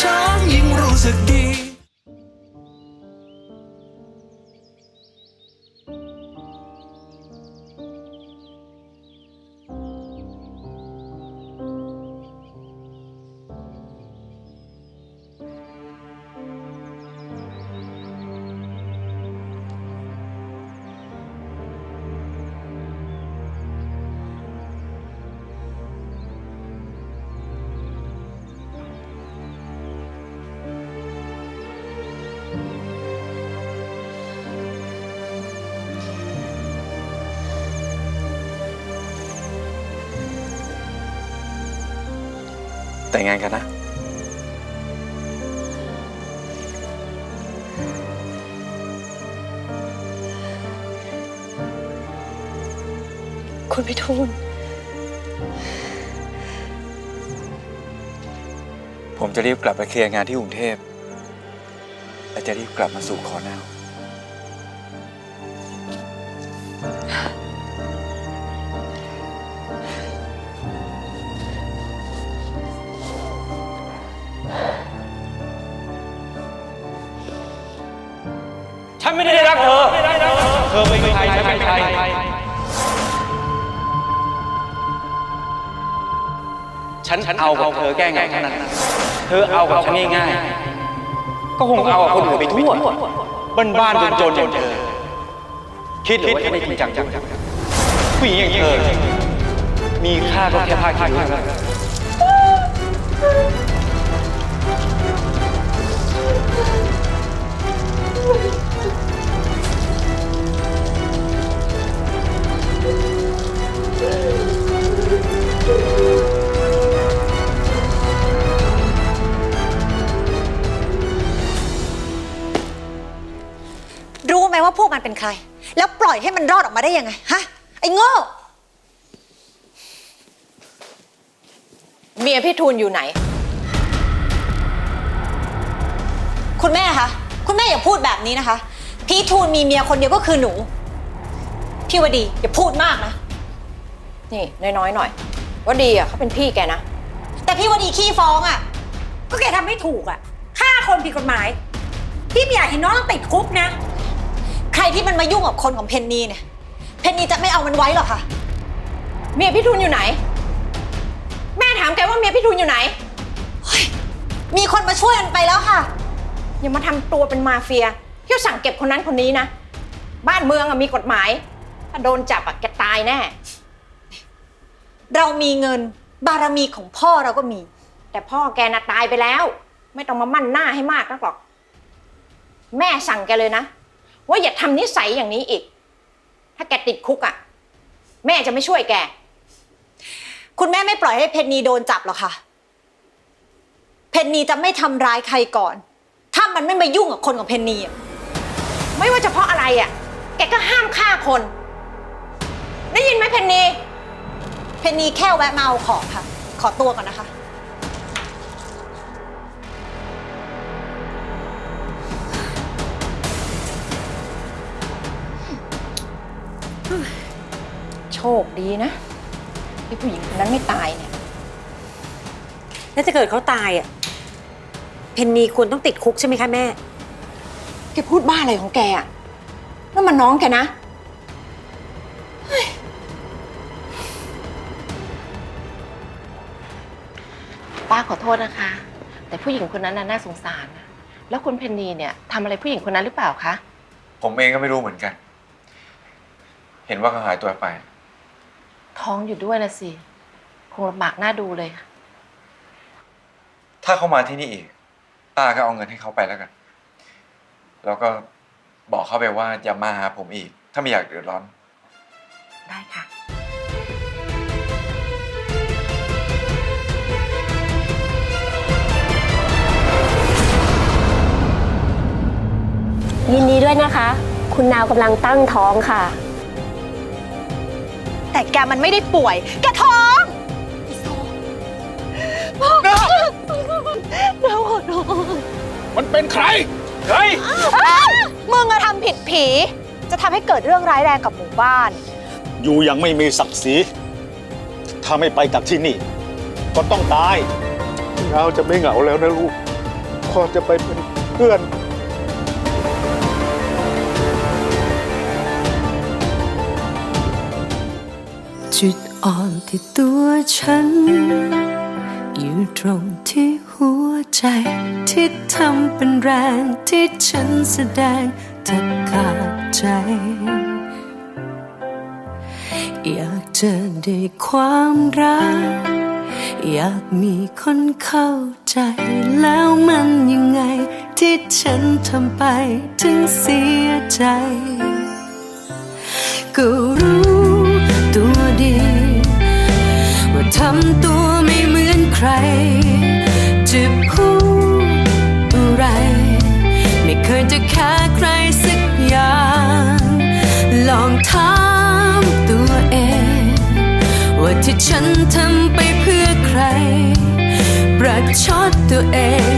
ช้างยิ่งรู้สึกดี แต่งงานกันนะ คุณพิทูล ผมจะรีบกลับไปเคลียร์งานที่กรุงเทพ และจะรีบกลับมาสู่ขอนาว ฉันเอากับเธอแก้ไงเท่านั้น เธอเอากับฉันง่ายๆ ก็คงเอากับคนอื่นไปทั่ว บ้านๆจนๆอย่างเธอ คิดหรือว่าจะได้จริงจังผู้หญิงอย่างเธอ มีค่าก็แค่ผ้าคิ้วเท่านั้น ว่าพวกมันเป็นใคร แล้วปล่อยให้มันรอดออกมาได้ยังไงฮะไอ้โง่ เมียพี่ทูลอยู่ไหน คุณแม่คะคุณแม่อย่าพูดแบบนี้นะคะ พี่ทูลมีเมียคนเดียวก็คือหนู พี่วดีอย่าพูดมากนะ นี่น้อยๆหน่อยว่าดีอะเขาเป็นพี่แกนะ แต่พี่วดีขี้ฟ้องอะ ก็แกทำไม่ถูกอะฆ่าคนผิดกฎหมาย พี่ไม่อยากเห็นน้องต้องติดคุกนะ ใครที่มันมายุ่งกับคนของเพนนีเนี่ย เพนนีจะไม่เอามันไว้หรอกค่ะ เมียพี่ทูลอยู่ไหน แม่ถามแกว่าเมียพี่ทูลอยู่ไหนมีคนมาช่วยมันไปแล้วค่ะ อย่ามาทำตัวเป็นมาเฟียเที่ยวสั่งเก็บคนนั้นคนนี้นะ บ้านเมืองอะมีกฎหมาย ถ้าโดนจับอะแกตายแน่ เรามีเงินบารมีของพ่อเราก็มี แต่พ่อแกน่ะตายไปแล้ว ไม่ต้องมามั่นหน้าให้มากนักหรอก แม่สั่งแกเลยนะ ว่าอย่าทำนิสัยอย่างนี้อีก ถ้าแกติดคุกอะแม่จะไม่ช่วยแก คุณแม่ไม่ปล่อยให้เพนนีโดนจับหรอกค่ะ เพนนีจะไม่ทำร้ายใครก่อน ถ้ามันไม่มายุ่งกับคนของเพนนีอะไม่ว่าจะเพราะอะไรอะ่ะ แกก็ห้ามฆ่าคน ได้ยินไหมเพนนี เพนนีแค่แวะมาเอาของค่ะ ขอตัวก่อนนะคะ โชคดีนะ ที่ผู้หญิงคนนั้นไม่ตายเนี่ย แล้วถ้าเกิดเขาตายอะ เพนนีควรต้องติดคุกใช่ไหมคะแม่ แกพูดบ้าอะไรของแกอะนั่นมันน้องแกนะ ป้าขอโทษนะคะ แต่ผู้หญิงคนนั้นน่ะน่าสงสารนะแล้วคุณเพนนีเนี่ยทำอะไรผู้หญิงคนนั้นหรือเปล่าคะ ผมเองก็ไม่รู้เหมือนกัน เห็นว่าเขาหายตัวไป ท้องอยู่ด้วยนะสิ คงลำบากน่าดูเลย ถ้าเขามาที่นี่อีก ป้าก็เอาเงินให้เขาไปแล้วกัน แล้วก็บอกเขาไปว่าอย่ามาหาผมอีก ถ้าไม่อยากเดือดร้อน ได้ค่ะ ยินดีด้วยนะคะ คุณนาวกำลังตั้งท้องค่ะ แต่แกมันไม่ได้ป่วย แกท้องพ่อเราขอโทษมันเป็นใคร ใคร มึงอะทำผิดผี จะทำให้เกิดเรื่องร้ายแรงกับหมู่บ้าน อยู่อยังไม่มีศักดิ์ศรี ถ้าไม่ไปจากที่นี่ ก็ต้องตายนาวจะไม่เหงาแล้วนะลูก พ่อจะไปเป็นเพื่อน อ่อนที่ตัวฉัน อยู่ตรงที่หัวใจ ที่ทำเป็นแรงที่ฉันแสดงแทบขาดใจ อยากเจอได้ความรัก อยากมีคนเข้าใจ แล้วมันยังไง ที่ฉันทำไปถึงเสียใจ ก็รู้ ทำตัวไม่เหมือนใคร จะพูดอะไร ไม่เคยจะแค่ใครสักอย่าง ลองถามตัวเอง ว่าที่ฉันทำไปเพื่อใคร ประชดตัวเอง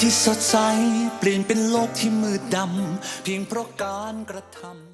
ที่สดใส เปลี่ยนเป็นโลกที่มืดดำ เพียงเพราะการกระทำ